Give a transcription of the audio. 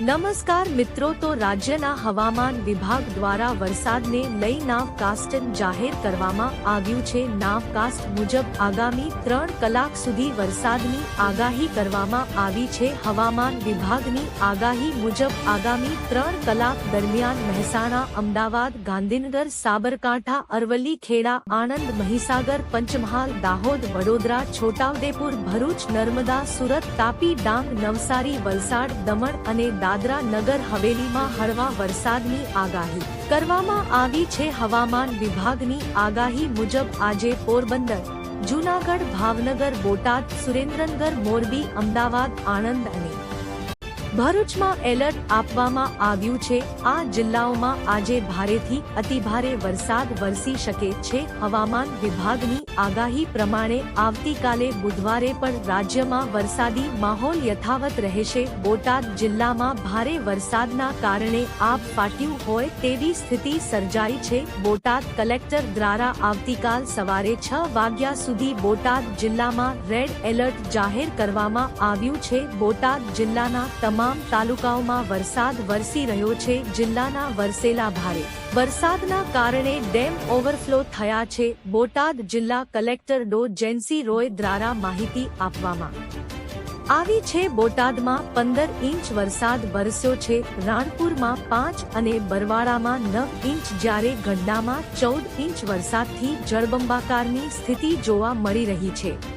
નમસ્કાર મિત્રો, તો રાજ્યના હવામાન વિભાગ દ્વારા વરસાદને લઈ નાવકાસ્ટન જાહેર કરવામાં આવ્યું છે. નાવકાસ્ટ મુજબ આગામી ત્રણ કલાક સુધી વરસાદની આગાહી કરવામાં આવી છે. હવામાન વિભાગની આગાહી મુજબ આગામી ત્રણ કલાક દરમિયાન મહેસાણા, અમદાવાદ, ગાંધીનગર, સાબરકાંઠા, અરવલ્લી, ખેડા, આણંદ, મહીસાગર, પંચમહાલ, દાહોદ, વડોદરા, છોટાઉદેપુર, ભરૂચ, નર્મદા, સુરત, તાપી, ડાંગ, નવસારી, વલસાડ, દમણ અને દાદરા નગર હવેલીમાં હળવા વરસાદની આગાહી. કરવામાં આવી છે હવામાન વિભાગની આગાહી મુજબ આજે પોરબંદર, જૂનાગઢ, ભાવનગર, બોટાદ, સુરેન્દ્રનગર, મોરબી, અમદાવાદ, આણંદ અને ભરૂચમાં એલર્ટ આપવામાં આવ્યું છે. આ જિલ્લાઓમાં આજે ભારેથી અતિભારે વરસાદ વરસી શકે છે. હવામાન વિભાગની આગાહી પ્રમાણે આવતીકાલે બુધવારે પણ રાજ્યમાં વરસાદી માહોલ યથાવત રહેશે. બોટાદ જિલ્લામાં ભારે વરસાદના કારણે આપ ફાટ્યું હોય તેવી સ્થિતિ સર્જાઈ છે. બોટાદ કલેક્ટર દ્વારા આવતીકાલ સવારે છ વાગ્યા સુધી બોટાદ જિલ્લામાં રેડ એલર્ટ જાહેર કરવામાં આવ્યું છે. બોટાદ જિલ્લાના તમામ તાલુકાઓમાં વરસાદ વરસી રહ્યો છે, જિલ્લાના વરસેલા ભારે. વરસાદના કારણે ડેમ ઓવરફ્લો થયા છે, બોટાદ જિલ્લા કલેક્ટર ડો. જેન્સી રોય દ્વારા માહિતી આપવામાં. આવી છે બોટાદમાં પંદર ઇંચ વરસાદ વરસ્યો છે, રાણપુરમાં પાંચ અને બરવાડામાં નવ ઇંચ જ્યારે ગઢડામાં ચૌદ ઇંચ વરસાદથી જળબંબાકારની સ્થિતિ જોવા મળી રહી છે.